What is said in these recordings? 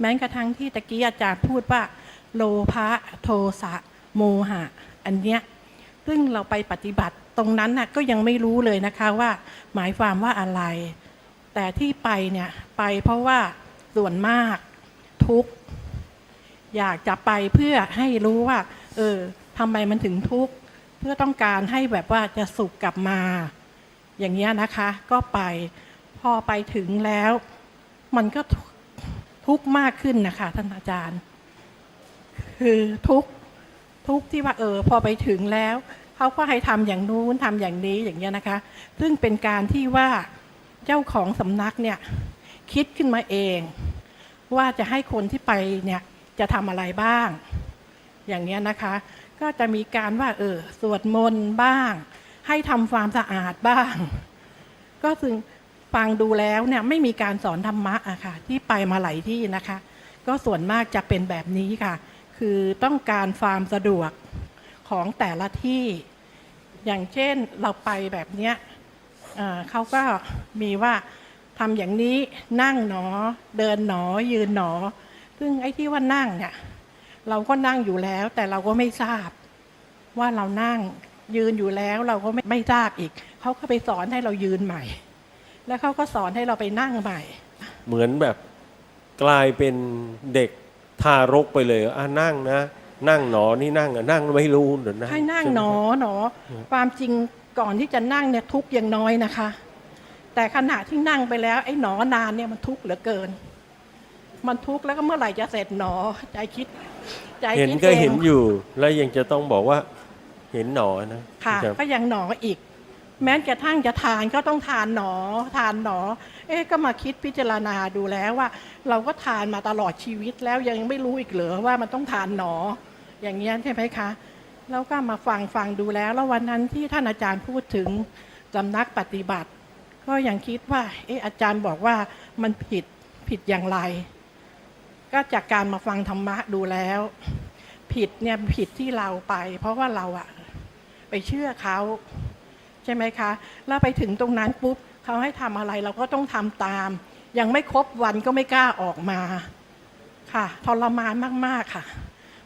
แม้กระทั่งที่ตะกี้อาจารย์พูดว่า โลภะโทสะโมหะ อันเนี้ยซึ่งเราไปปฏิบัติตรงนั้นน่ะก็ยังไม่รู้เลยนะคะว่า หมายความว่าอะไร แต่ที่ไปเนี่ยไปเพราะว่าส่วนมากทุกอยากจะไปเพื่อให้รู้ว่า เออทำไมมันถึงทุกข์ เพื่อต้องการให้แบบว่าจะสุขกลับมา อย่างเงี้ยนะคะ ก็ไปพอไปถึงแล้ว มันก็ ทุกข์มากขึ้นนะคะ ท่านอาจารย์ คือทุกข์ทุกข์ที่ว่าเออ พอไปถึงแล้วเขาก็ให้ทำอย่างนู้นทำอย่างนี้อย่างเงี้ยนะคะ ซึ่งเป็นการที่ว่าเจ้าของสำนักเนี่ย คิดขึ้นมาเอง ว่าจะให้คนที่ไปเนี่ยจะทำอะไรบ้าง อย่างเนี้ยนะคะ ก็จะมีการว่า เออสวดมนต์บ้าง ให้ทำความสะอาดบ้าง ก็ซึ่ง ฟังดูแล้วเนี่ยไม่มีการสอนธรรมะอะค่ะ ที่ไปมาหลายที่นะคะ ก็ส่วนมากจะเป็นแบบนี้ค่ะ คือต้องการความสะดวกของแต่ละที่ อย่างเช่นเราไปแบบเนี้ยเอ่อเขาก็มีว่าทำอย่างนี้นั่งหนอ เดินหนอ ยืนหนอ ซึ่งไอ้ที่ว่านั่งเนี่ยเราก็นั่งอยู่แล้ว แต่เราก็ไม่ทราบ ว่าเรานั่งยืนอยู่แล้ว เราก็ไม่ไม่ทราบอีกเขาก็ไปสอนให้เรายืนใหม่ แล้วเขาก็สอนให้เราไปนั่งใหม่ เหมือนแบบกลายเป็นเด็กทารกไปเลยอะนั่งนะ นั่งหนอนี่นั่งอะนั่งไม่รู้เดี๋ยวนะให้นั่งใช่ไมหนอครับหนอ ความจริงก่อนที่จะนั่งเนี่ยทุกข์ยังน้อยนะคะ แต่ขณะที่นั่งไปแล้ว ไอ้หนอนานเนี่ยมันทุกข์เหลือเกิน มันทุกข์แล้วก็เมื่อไหร่จะเสร็จหนอใจคิด ใจเห็นคิดก็องเห็นอยู่ แล้วยังจะต้องบอกว่าเห็นหนอนะค่ะรับก็ยังหนออีก แม้กระทั่งจะทานก็ต้องทานหนอทานหนอ เอ๊ะก็มาคิดพิจารณาดูแล้วว่า เราก็ทานมาตลอดชีวิตแล้วยังไม่รู้อีกเหรอว่ามันต้องทานหนอ อย่างเงี้ยใช่ไหมคะแล้วก็มาฟังฟังดูแล้ว แล้ววันนั้นที่ท่านอาจารย์พูดถึงสำนักปฏิบัติ ก็ยังคิดว่า เอ๊ะอาจารย์บอกว่ามันผิดผิดอย่างไร ก็จากการมาฟังธรรมะดูแล้ว ผิดเนี่ยผิดที่เราไป เพราะว่าเราอะไปเชื่อเขา ใช่ไหมคะ แล้วไปถึงตรงนั้นปุ๊บเขาให้ทำอะไรเราก็ต้องทำตาม ยังไม่ครบวันก็ไม่กล้าออกมาค่ะทรมานมากๆค่ะ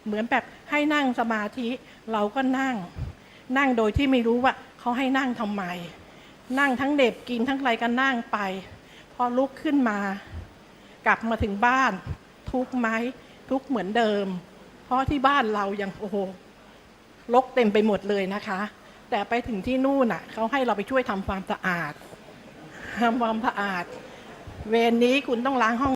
เหมือนแบบให้นั่งสมาธิเราก็นั่ง นั่งโดยที่ไม่รู้ว่าเขาให้นั่งทำไม นั่งทั้งเด็บกินทั้งอะไรก็นั่งไป พอลุกขึ้นมา กลับมาถึงบ้าน ทุกไหมทุกเหมือนเดิม เพราะที่บ้านเรายังโอ้โหลกเต็มไปหมดเลยนะคะ แต่ไปถึงที่นู่นน่ะเขาให้เราไปช่วยทำความสะอาดทำความสะอาด เวรนี้คุณต้องล้างห้อง